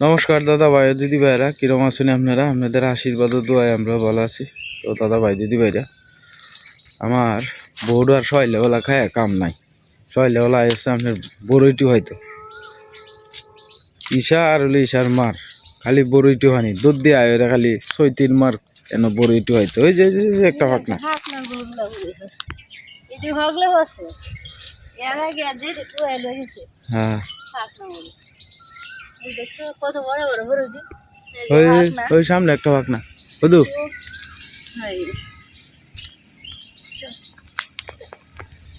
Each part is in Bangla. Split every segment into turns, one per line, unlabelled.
নমস্কার দাদা ভাই দিদি ভাইরা কিরম আছেন আপনারা? আপনাদের আশীর্বাদ ও দোয়ায় আমরা ভালো আছি। তো দাদা ভাই দিদি ভাইরা আমার বউড আর ছয় লেবেলা খায় কাম নাই। ছয় লেবেলা এসে আপনার বড়ইটি হয়তো। ঈশা আর হলো ঈশার মার খালি বড়ইটি হয়নি। দুধ দিয়ে আয় ওরা খালি সৈতির মার কেন বড়ইটি হয়তো। ওই যে একটা ফাঁকনা হ্যাঁ
দেখছ? কত বড় বড় বড়টি
ওই ওই সামনে একটা বুধু।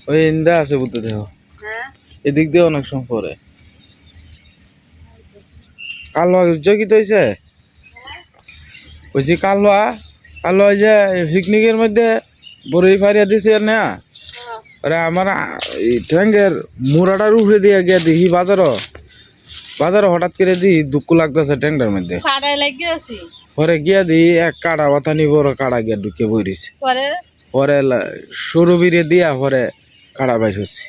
ওই ইন্দা আছে বুদ্ধ দেহ।
হ্যাঁ?
এদিক দিয়ে অনেক সময় পরে কালো জগিত হয়েছে বলছি কালোয়া কালো যে পিকনিকের মধ্যে বড়ই ফারিয়া দিছে না আরে আমার ট্যাঙ্কের মুড়াটার উপরে দিয়ে গিয়ে দেখি বাজারও। বাজারে হঠাৎ করে দি দুঃখ লাগতেছে ট্যাঙ্কটার মধ্যে।
ফাড়াই লাগিয়ে আছি।
পরে গিয়া দি এক কাড়া বাতানি বড় কাড়া গিয়া ঢুকে বইরিছে।
পরে?
পরে সরু বিরে দিয়া পরে কাড়া বাইর হচ্ছে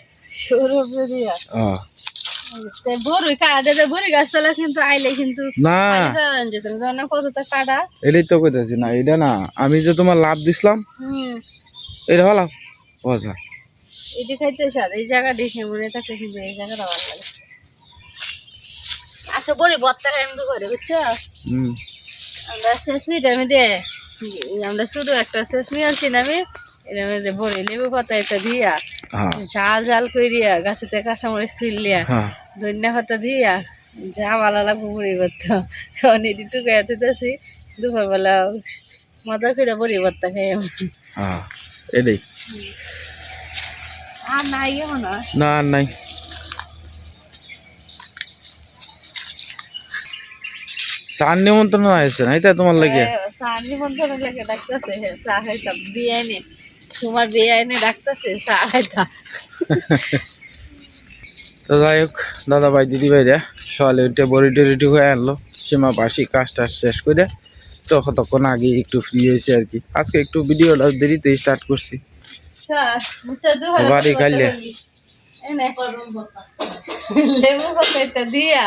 না। এটা না আমি যে তোমার লাভ দিছিলাম
হুম।
এটা হলো আচ্ছা।
এটি খাইতে স্বাদ এই জায়গা দেখে মনে থাকে কিন্তু এই জায়গাটা ভালো লাগে। আচ্ছা বড়ি বত্তা আমি করে বুঝছ? আমরা চেসনিটার মধ্যে উম, আমরা শুধু একটা চেসনি আনছি না আমি। এর মধ্যে বড়ি লেবু পাতা এটা দিয়া
হ্যাঁ।
ঝাল ঝাল করিয়া গাছেতে কাঁচামরিচ তুলিয়া
হ্যাঁ।
ধনিয়া পাতা দিয়া যা ভালো লাগবো বড়ি ভর্তা কারণ এটি টুকে এততেছি দুপুরবেলা মজা করে বড়ি ভর্তা খাই
হ্যাঁ এটাই।
আর নাই
না নাই। চার নিমন্ত্রণ আছে না এটা তোমার লাগে?
চা নিমন্ত্রণ লাগে ডাকতেছে। চা খাইতাম বিয়াইনে তোমার বিয়াইনে ডাকতেছে চা খাইতাম
তো যাই হোক দাদা ভাই দিদি ভাই রে সকালে উঠে বড়ি টড়ি হয়ে আনলো সীমা বাসি কাজ টাজ শেষ করে তো তখন আগে একটু ফ্রি হয়েছে আর কি। আজকে একটু ভিডিওটা দেরিতে স্টার্ট করছি। বাড়ি খাইলে?
লেবু দিয়া।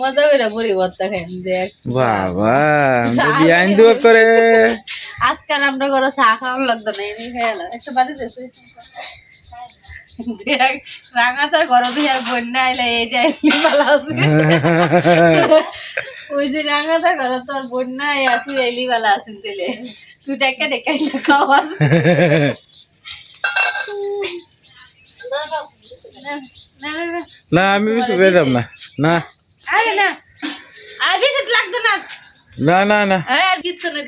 মজা করে বড়ি ভর্তা খাই দেখ।
বাবা বিয়াইন দুয়া করে
আজকাল আমরা ঘরে চা খাওয়ার লাগতো না। এমনি খাইলাম একটু বাড়ি দেখ আর বন্যা আইলে এইটা এমনি ভালো আছে। ওই যে রাঙাতা ঘর তোর বন্যা এলি ভালো আছেন তেলে। তুই ডেকাই না না না, না।
না আমি বেশি না। না।
আরে না। আর বেশি লাগতো না।
না না না।
হ্যাঁ আর কিচ্ছু নেই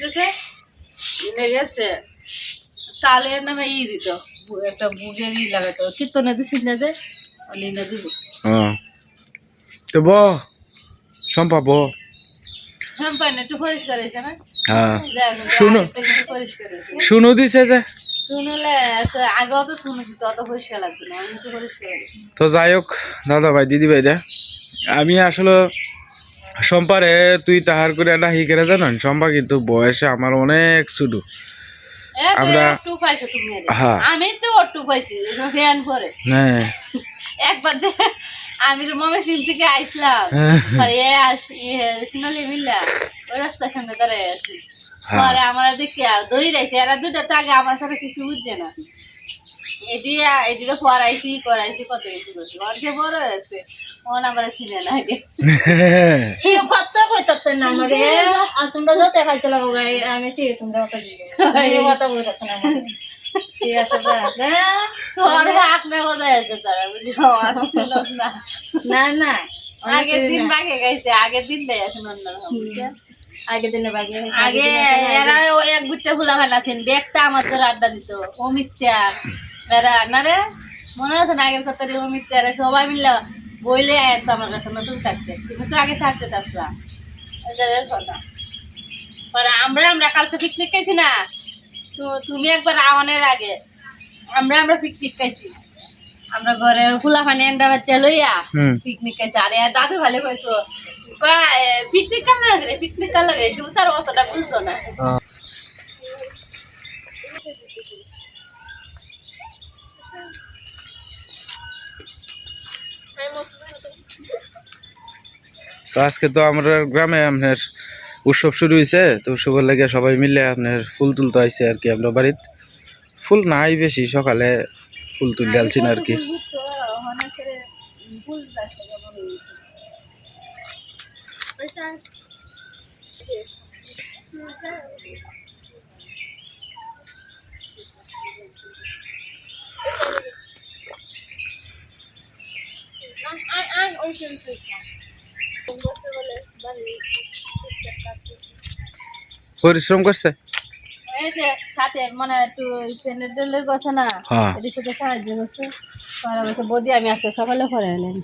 নে গেছে। তালের নামে ই দিত। একটা বুকের ই লাগাতো কীর্তনে দিছিস না দে। অলি না দিব।
হ্যাঁ। তো ব সম্পা ব।
না একটু পরিষ্কার হয়েছে না?
হ্যাঁ। শুনো। শুনু দিছে যে।
তো পরিষ্কার
তো যাই হোক দাদা ভাই দিদি ভাই রে আমি আসলে সম্পারে তুই তাহার করে একটা হিকেরে জানেন সম্পা কিন্তু বয়সে আমার অনেক শুধু আমরা-। হ্যাঁ।
আমি তো একটু পাইছি ফ্যান করে।
হ্যাঁ।
একবার আমি তো মামা সিম থেকে আইসলাম। আর এ সোনালি মিল্লা ওই রাস্তার সামনে দাঁড়ায় আছি।
হ্যাঁ।
পরে আমার দেখি দই রাইছে এরা দুটা তো আগে আমার সাথে কিছু বুঝছে না। এটি এটিটা পড়াইছি করাইছি কত কিছু করছি। ওর যে বড় হয়েছে আমার চিনে না আগে
কত কইতাতে না আমারে আর তোমরা যত খাইতে লাগো গাই আমি ঠিক তোমরা কত দিবে কত কইতাতে না আমারে ঠিক আছে বা
তোর না বোঝায় আছে তারা বুঝলো আমার না
না না
আগের দিন বাগে গাইছে আগের দিন দেয় আছে অন্য বুঝছেন
আগে দিনে বাকি
আগে এরা এক ফুলা ফেলাছেন ব্যাগটা আমার তোর আড্ডা দিত অমিত্যা এরা না রে মনে আছে না আগের কথা অমিত্যা সবাই মিলে বইলে আয়তো আমার কাছে নতুন থাকতে। তুমি তো আগে থাকতে আসলা এটা দেখো পরে আমরা আমরা কালকে পিকনিক খাইছি না। তো তুমি একবার আওয়ানের আগে। আমরা আমরা পিকনিক খাইছি। আমরা ঘরে ফুলা পানি এন্ডা বাচ্চা লইয়া পিকনিক খাইছে। আরে আর দাদু ভালো কইতো পিকনিক কাল লাগে পিকনিক কাল লাগে শুধু তার অতটা বুঝতো না।
তো আজকে তো আমরা গ্রামে আপনার উৎসব শুরু হয়েছে তো উৎসবের লাগে সবাই মিলে আপনার ফুল তুলতে আইছে আর কি আমরা বাড়িতে। ফুল নাই বেশি সকালে ফুল তুল ডালছি না আর কি। পরিশ্রম করছে?
এই যে সাথে মানে একটু বসে কথা না
হ্যাঁ।
এদের সাথে সাহায্য করছে। পরে বদি আমি আসলে সকালে করে এলেন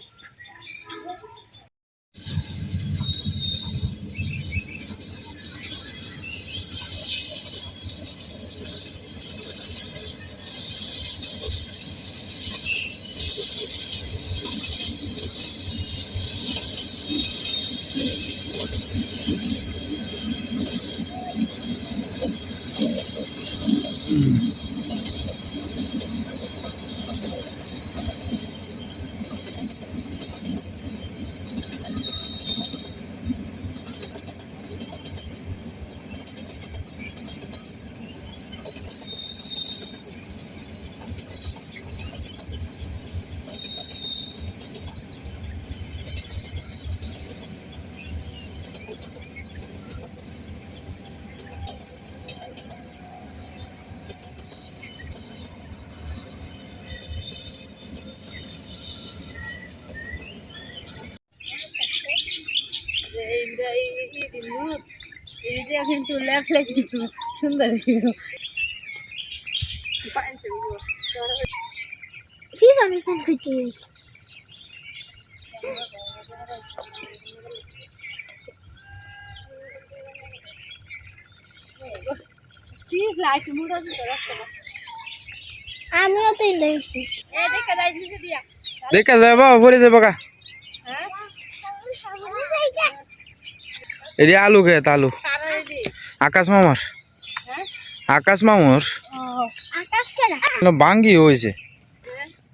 এইটা কিন্তু লেখলে কিন্তু সুন্দর
আমিও তো দেখছি
এ দেখে যাই নিচে দিয়া।
দেখা যাব পরে যাব কা
হ্যাঁ?
এটি আলু খেত আলু আকাশ মামার? আকাশ মামুর? এনো বাঙ্গি হয়েছে।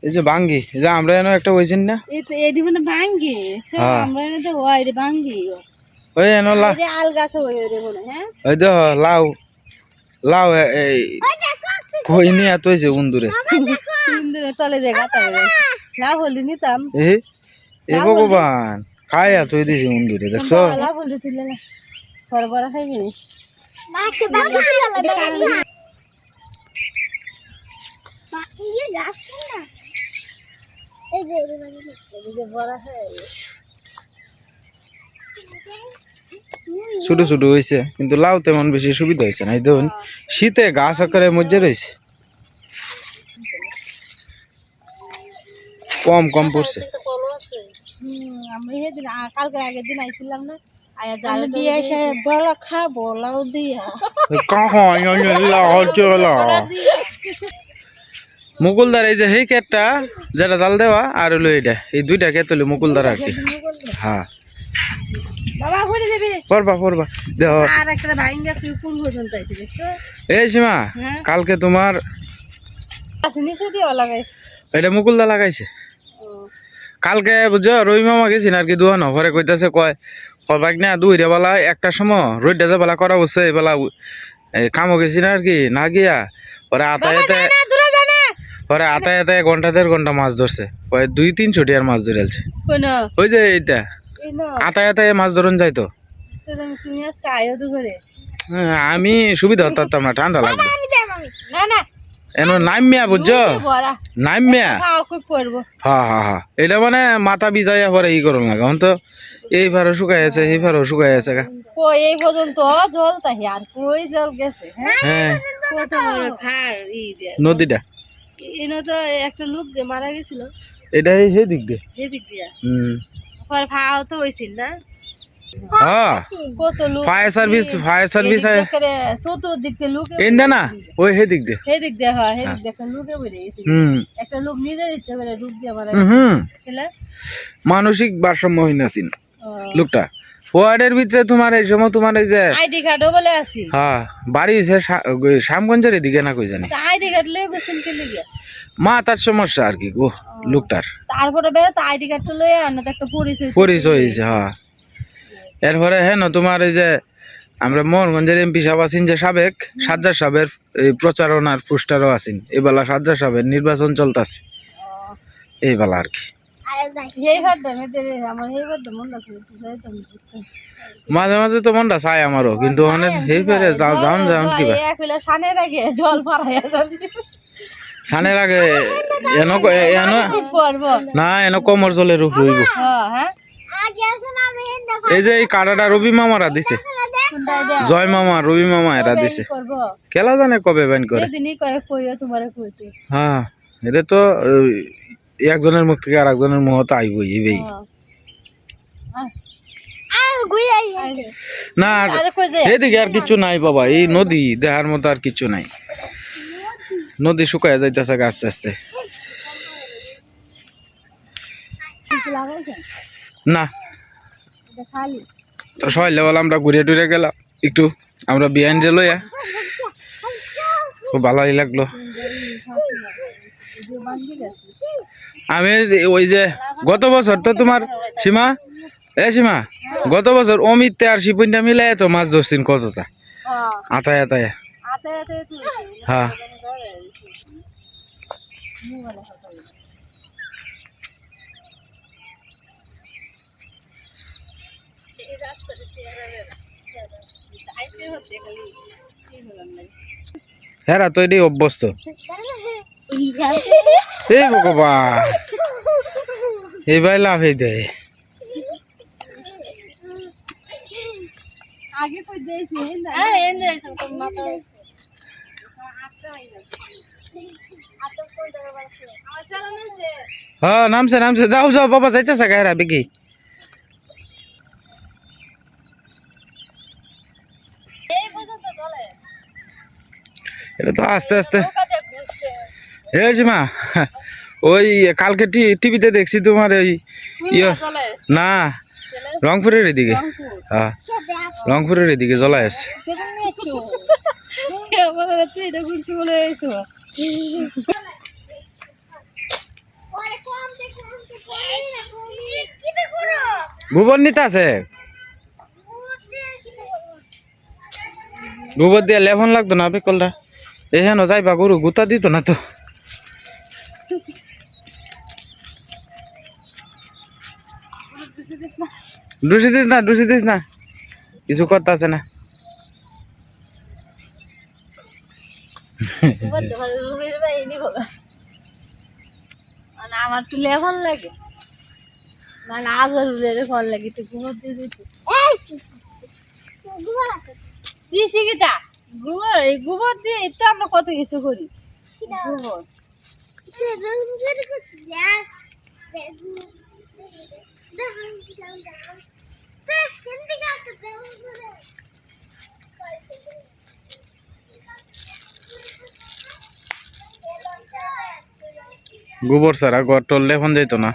এই যে বাঙ্গি এই যে আমরা এনে একটা হয়েছেন না?
এডি মানে
হ্যাঁ।
আমরা তো ওই রে ভাঙ্গি
ওই এনো লা
এই আল গাছ ওই রে মনে হ্যাঁ
ওই তো লাউ লাউ এই কই নিয়ে এত হয়েছে উন্দুরে
সুন্দর তলে যে গাতা লাভ হলি নিতাম।
এ ভগবান। খায় দেখছ?
বড় খাই গেলি।
ছোট ছোট হয়েছে কিন্তু লাউ তেমন বেশি সুবিধা হয়েছে না এই দেখুন। শীতে গাছ আকারে মধ্যে রয়েছে কম কম পড়ছে।
আমি সেদিন আ- আগের দিন আইছিলাম না আয়া জাল
বিয়ে সাহেব বলা খাব লাউ দিয়া।
মুকুলদার এই যে সেই কেটটা যেটা জাল দেওয়া আর হলো এইটা এই দুইটা কেট হলো মুকুলদার আর কি। হ্যাঁ। এই সীমা
হ্যাঁ।
কালকে তোমার
লাগাইছে।
এটা মুকুলদা লাগাইছে? কালকে বুঝছ রবি মামা গেছি না আর কি দুহান ঘরে কইতাছে কয় কবাক না দুই রে বেলা একটা সময় রোডটা যে বেলা করা এই বেলা কামও গেছি না আর কি না গিয়া পরে আতায়াতে পরে আতায়াতে ঘণ্টা দেড় ঘণ্টা মাছ ধরছে কয় দুই তিন ছুটি আর মাছ ধরেছে
কোন।
ওই যে এইটা আতায়াতে মাছ ধরুন যাইতো হ্যাঁ, আমি সুবিধা হতাম না ঠান্ডা লাগবে।
না না
এন নাইমিয়া বুঝছ? নাইমিয়া? হ্যাঁ হ্যাঁ হ্যাঁ এটা মানে মাথা বিজাইয়া পরে ই করুন লাগে। এখন তো এই ফারও শুকাই আছে এই ফারও শুকাই আছে গা।
কই এই পর্যন্ত জল তাই আর কই জল গেছে হ্যাঁ?
হ্যাঁ।
কত বড় খার ই
নদীটা?
এনে তো একটা লোক মারা গেছিল।
এটা এই সেই দিক দিয়ে
এদিক দিয়া।
হুম।
পর ভাও তো হইছিল না।
হ্যাঁ। ফায়ার সার্ভিস ফায়ার সার্ভিস না দিক
হয় সেদিক একটা লোকে বেড়ে
হুম।
একটা লোক নিজের ইচ্ছে করে ডুব দিয়ে মারা
হুম, হুম। মানসিক ভারসাম্যহীন আছেন লোকটা। ওয়ার্ডের ভিতরে তোমার এই সময় তোমার এই যে
আইডি কার্ডও বলে আছি
হ্যাঁ বাড়ি হয়েছে শ্যামগঞ্জের এদিকে না কই জানি।
আইডি কার্ড লয়ে গেছেন কে লিগে?
মা তার সমস্যা আর কি গো লোকটার।
তারপরে বেড়ে তো আইডি কার্ড তো লয়ে আনো একটা পরিচয়
পরিচয়। হয়েছে হ্যাঁ। এরপরে হ্যাঁ তোমার এই যে আমরা মোহনগঞ্জের এমপি সাহেব আছেন যে সাবেক সাজ্জাদ সাহেবের এই প্রচারণার পোস্টারও আছেন। এবেলা সাজ্জাদ সাহেবের নির্বাচন চলতেছে। এই বেলা আর কি। মাঝে মাঝে তো মনটা চাই আমারও কিন্তু অনেক এই ফেরে যান যান কিবা
সানের আগে
এন এন না এন কমর জলের রূপ রইব
হ্যাঁ।
এই যে এই কাটাটা রবি মামারা দিছে। জয় মামা রবি মামা এরা দিছে। খেলা জানে কবে বাইন করে?
যেদিনই কয়ে কইও তোমারে কইতে।
হ্যাঁ এটা তো একজনের মুখ থেকে আর একজনের মুখ তো আইবই এইবেই না এদিকে আর কিছু নাই বাবা এই নদী দেখার মতো আর কিছু নাই। নদী শুকায় যাইতেছে আস্তে আস্তে। না। তো সবাই লেভেল আমরা ঘুরে টুরে গেলাম। একটু আমরা বিহাইন্ড লইয়া। খুব ভালোই লাগল। আমি ওই যে গত বছর তো তোমার সীমা? এ সীমা গত বছর অমিত আর শিপুনটা মিলাই তো মাছ ধরছেন কতটা? আতায় আতায়। হ্যাঁ। হ্যাঁ তো এটাই অভ্যস্ত। এই ভগবান। এই ভাই লাভ এই দেয়
আগে কই হ্যাঁ
হ্যাঁ নামছে নামছে। যাও যাও বাবা যাইতেছে গায়েরা বিকি
এই পর্যন্ত চলে
এটা তো আস্তে আস্তে। এই সীমা ওই কালকে টিভিতে দেখছি তোমার ওই ইয়ে। না রংপুরের এদিকে। হ্যাঁ রংপুরের এদিকে জ্বলাই আছে গোবর নিতে আছে? গোবর দিয়ে লেফন লাগতো না বেকলটা এখানে যাইবা গরু গুতা দিত না তো ডুসি দিস না ডুসি দিস না কিছু করতে আছে না
মানে আমার তো লেভেল লাগে মানে আজ রুলের কল লাগে তুই ঘুমো দিয়ে যেতে সিসি কিটা গোবর এই গোবর দিয়ে তো আমরা কত কিছু করি গোবর
গোবর ছাড়া ঘর টল লেফন যাইত না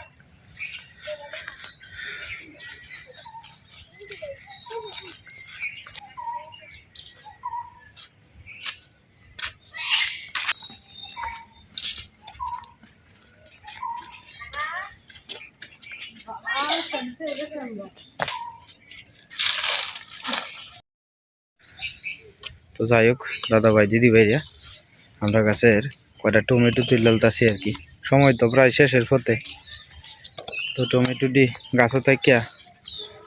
তো যাই হোক দাদা ভাই দিদি ভাইয়া আমরা গাছের কয়টা টমেটো তুলতাছি আর কি। সময় তো প্রায় শেষের পথে। তো টমেটো দি গাছও থাকিয়া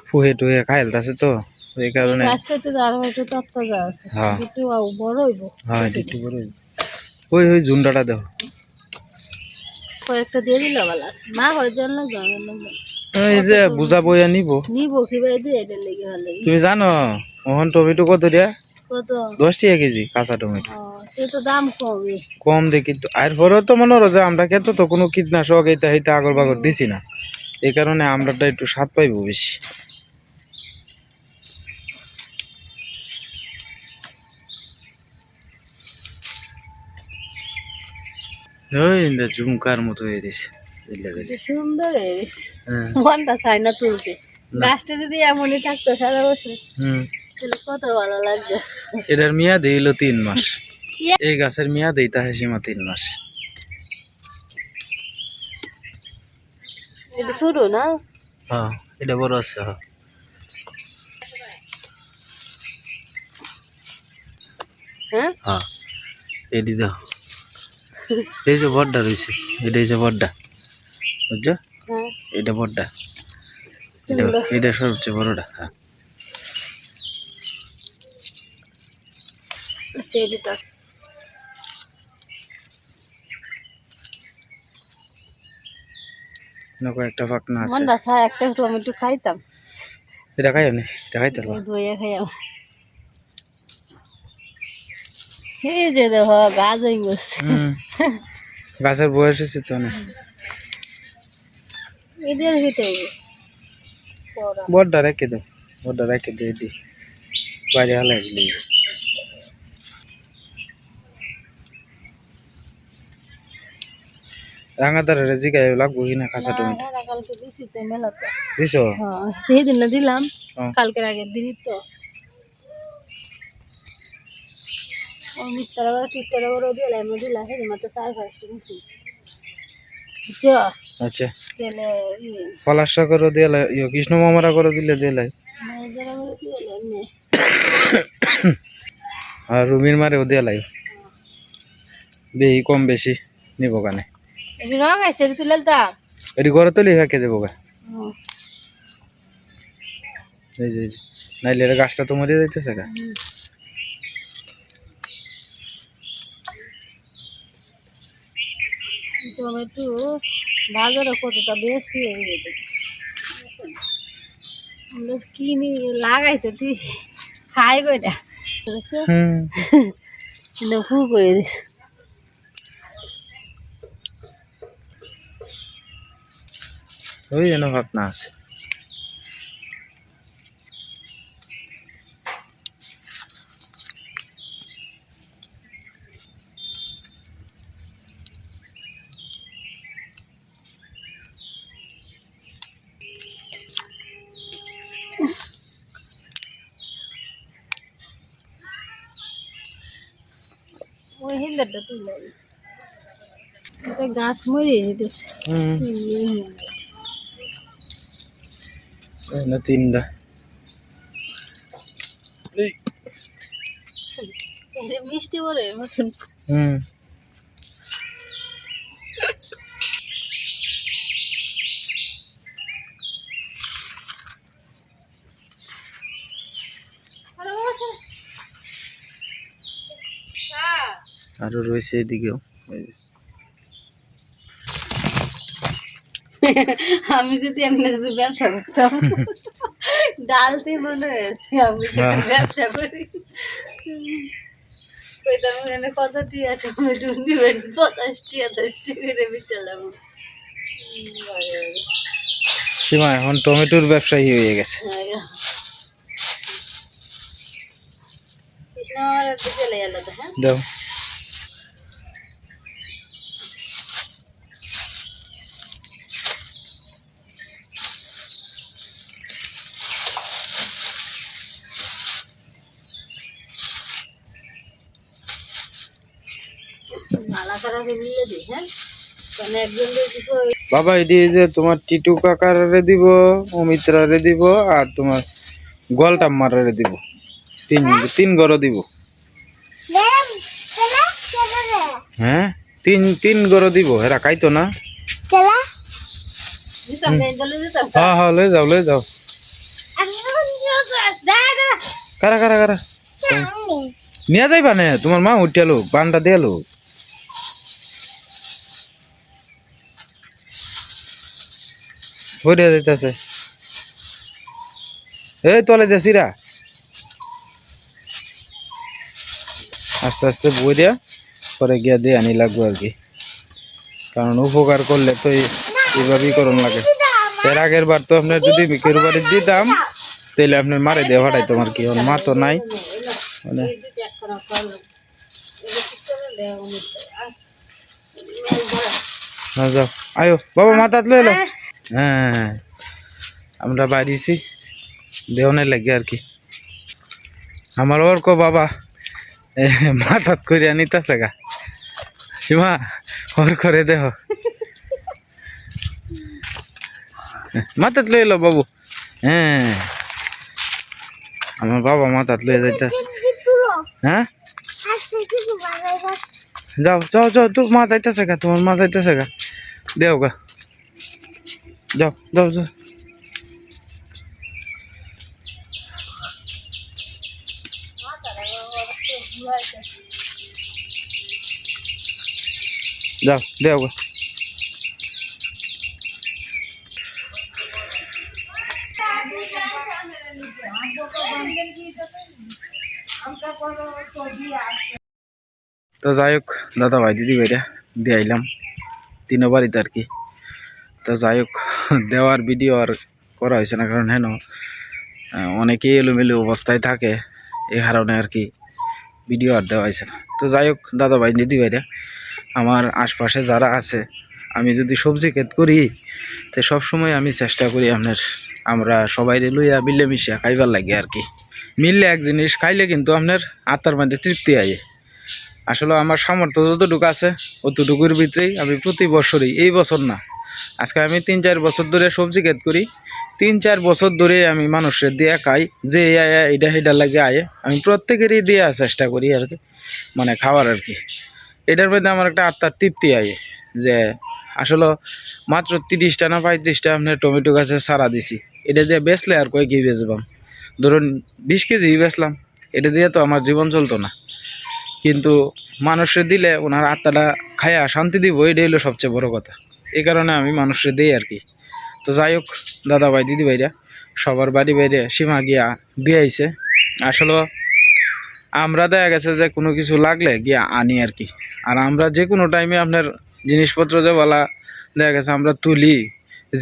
ফুহে টুহে খাইলতাছে তো এই কারণে হ্যাঁ।
একটু বড় হইব।
হ্যাঁ। ওই ওই ঝুন্ডাটা দেখো
কয়েকটা দিয়ে দিলে মা লাগবে
এই যে বুঝা বইয়া নিব।
নিব কি ভাই দিয়ে এটা লেগে ভালো।
তুমি জানো ওখান টমেটো কত দিয়া?
কত?
দশ টাকা কেজি কাঁচা টমেটো।
তো দাম
কম দেখি তো আর পরেও তো মনে হলো যে আমরা খেতে তো কোনো কীটনাশক এইটা হইতে আগর বাগর দিছি না। এই কারণে আমরাটা একটু স্বাদ পাইবো বেশি। ওই ইন্দা ঝুমকার মতো হয়ে।
কি সুন্দর মনটা
হ্যাঁ।
চায় না তুলতে। গাছটা যদি এমনই থাকতো সারা বছর তাহলে কত ভালো লাগতো।
এটার মেয়াদ হইল তিন মাস। এই গাছের মেয়াদ এইটা হাসিমা তিন মাস।
এটা ছোট না?
হ্যাঁ এটা বড় আছে হ্যাঁ।
হ্যাঁ?
এটি এই যে বড্ডা রয়েছে এটাই যে বড্ডা বুঝছ এটা বড্ডা এটা সবচেয়ে বড়টা হ্যাঁ। ফাঁকনা আছে।
একটা টমেটো খাইতাম।
এটা খাইও নি? এটা খাইতে পারবা?
ধুয়ে এই যে দেখ গাছ হয়ে গেছে।
গাছের বয়স হয়েছে তো অনেক
এদের খেতে
বড্ডা রেখে দাও বড্ডা রেখে দিয়ে দি বাইরে হালাই দিলি রাঙাদার রেজি গায়ে লাগবো কিনা কাঁচা টমেটো।
দিছি তো হ্যাঁ সেই দিন না দিলাম। কালকের আগের দিনই তো। মিত্তারা করে টিট্টারা করে দিলাম এমন দিলা সেদিন মাত্র সাড়ে পাঁচটা নিছি চ
আচ্ছা। পলাশটা করে দিলে ইয়ে কৃষ্ণ মামারা করে দিলে
এমনি।
আর রুমির মারেও দিয়ে লাই। বেশি কম বেশি নিব কানে।
এটি
ঘরে তো লিখা কে? যাব গা এই যে। নাইলে এটা গাছটা তো মরে যাইতেছে গা
টমেটো। বাজারে কতটা বেশি হয়ে গেছে আমরা কিনি লাগাইতে ঠিক খাই কইটা
হুম
ফু করে দিস
ওই যেন ভাবনা আছে
গাছ মরে যেতেছে।
না তিনটা
মিষ্টি বলে মতন।
হুম। আরও রয়েছে এদিকেও।
আমি যদি এমনি যদি ব্যবসা করতাম ডালতে মনে হয়েছে আমি
হ্যাঁ।
ব্যবসা করি। কত টিয়া টমেটো নিবেন পঞ্চাশ টিয়া দশ টিয়া করে
সীমা এখন টমেটোর ব্যবসায়ী হয়ে গেছে।
কৃষ্ণ আমার বিচলে আলাদা হ্যাঁ?
দাও
মালা করা মিলে দিই হ্যাঁ মানে একজন যদি কই,
বাবা এটি যে তোমার টিটু কাকারে দিব অমিত্রারে দিব আর তোমার গোলটাম্মারে দিব। তিন তিন গড় দিব। হ্যাঁ? তিন তিন গড় দিব। হেরা খাইতো না? হ্যাঁ হ্যাঁ লয়ে যাও লয়ে যাও। কারা কারা কারা? নিয়ে যাইবা নে তোমার মা উঠিয়ালো বানটা দিয়ালো। হইয়া যাইতাছে। এই তলে যাসিরা আস্তে আস্তে বই দিয়া পরে গিয়া দিয়ে আনি লাগবো আর কি। কারণ উপকার করলে তো এই- এইভাবেই করুন লাগে। এর আগের বার তো আপনার যদি বিকের বাড়ি দিতাম তাহলে আপনার মারে দিয়ে ভাড়াই তোমার কি। মা তো নাই। মানে যাও আয়ো, বাবা মাথাত লই এলো হ্যাঁ। আমরা বাড়িছি দেওয়ানে লাগে আর কি। আমার ওর কো বাবা মাথাত করিয়া নিতেছে গা। সীমা ওর করে দেহ। মাথাত লই এলো বাবু। হ্যাঁ। আমার বাবা মাথাত লয়ে যাইতেছে। হ্যাঁ? যাও যাও যাও, তোর মা যাইতেছে গা, তোমার মা যাইতেছে গা। দেও গা। যাও যাও যাও। যাও দেও তো যাই হোক দাদা ভাই দিদি ভাইরা দিয়ে আইলাম। তিনও বাড়িতে আর কি। তো যাই হোক দেওয়ার ভিডিও আর করা হয়েছে না, কারণ হেন অনেকেই এলোমেলো অবস্থায় থাকে এই কারণে আর কি ভিডিও আর দেওয়া হয়েছে না। তো যাই হোক দাদা ভাই দিদি ভাইরা আমার আশপাশে যারা আছে, আমি যদি সবজি ক্ষেত করি, তো সবসময় আমি চেষ্টা করি আপনার, আমরা সবাই লইয়া মিলে মিশিয়া খাইবার লাগে আর কি। মিললে এক জিনিস, খাইলে কিন্তু আপনার আত্মার মধ্যে তৃপ্তি আয়। আসলে আমার সামর্থ্য যতটুকু আছে, অতটুকুর ভিতরেই আমি প্রতি বছরই, এই বছর না আজকে আমি তিন, চার বছর ধরে সবজি ক্ষেত করি। তিন, চার বছর ধরে আমি মানুষের দিয়ে খাই, যে এটা সেটা লাগে আয়। আমি প্রত্যেকেরই দেওয়ার চেষ্টা করি আর কি মানে খাওয়ার আর কি। এটার মধ্যে আমার একটা আত্মার তৃপ্তি আয়, যে আসলে মাত্র তিরিশটা না পঁয়ত্রিশটা আপনার টমেটো গাছে সারা দিছি। এটা দিয়ে বেচলে আর কয় কি বেচবাম? ধরুন বিশ কেজি বেচলাম, এটা দিয়ে তো আমার জীবন চলতো না। কিন্তু মানুষের দিলে ওনার আত্মাটা খায়া শান্তি দিব, এটাই হলো সবচেয়ে বড় কথা। এই কারণে আমি মানুষের দিই আর কি। তো যাই হোক দাদা ভাই দিদি ভাইরা সবার বাড়ি বাইরে সীমা গিয়া দিয়ে আইছে। আসলে আমরা দেখা গেছে যে কোনো কিছু লাগলে গিয়া আনি আর কি। আর আমরা যে কোনো টাইমে আপনার জিনিসপত্র যে বলা, দেখা গেছে আমরা তুলি,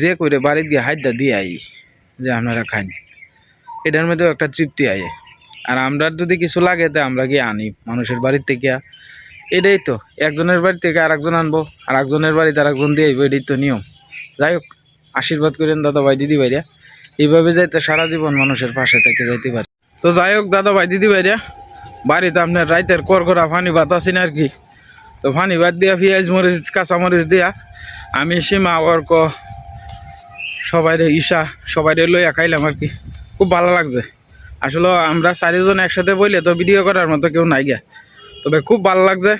যে করে বাড়ি গিয়ে হাইদা দিয়ে আই, যে আপনারা খান এটার মধ্যেও একটা তৃপ্তি আয়। আর আমরা যদি কিছু লাগে তো আমরা গিয়ে আনি, মানুষের বাড়ির থেকে এটাই তো, একজনের বাড়ি থেকে আরেকজন আনব, আর একজনের বাড়িতে আরেকজন দিয়ে আইবো, এটাই তো নিয়ম। যাই হোক, আশীর্বাদ করেন দাদা ভাই, দিদি ভাইরা। এইভাবে যাইতে সারা জীবন মানুষের পাশে থেকে যাইতে পারে। তো যাই হোক, দাদা ভাই, দিদি ভাইরা, বাড়িতে আপনার রাইতের করকরা ফানি ভাত আছেন আর কি? তো ফানি ভাত দিয়া, পেঁয়াজ মরিচ, কাঁচা মরিচ দিয়া, আমি সীমা, অর্ক সবাই ঈশা সবাই লইয়া খাইলাম আর কি। খুব ভালো লাগছে। আসলে আমরা চারিজন একসাথে বইলে তো ভিডিও করার মতো কেউ নাই গিয়া। তবে খুব ভালো লাগছে।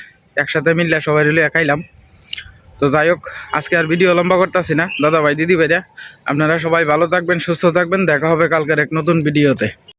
একসাথে মিললে সবাই রিলে খাইলাম। তো যাই হোক, আজকে আর ভিডিও লম্বা করতেছি না। দাদা ভাই দিদি ভাইরা, আপনারা সবাই ভালো থাকবেন, সুস্থ থাকবেন। দেখা হবে কালকের এক নতুন ভিডিওতে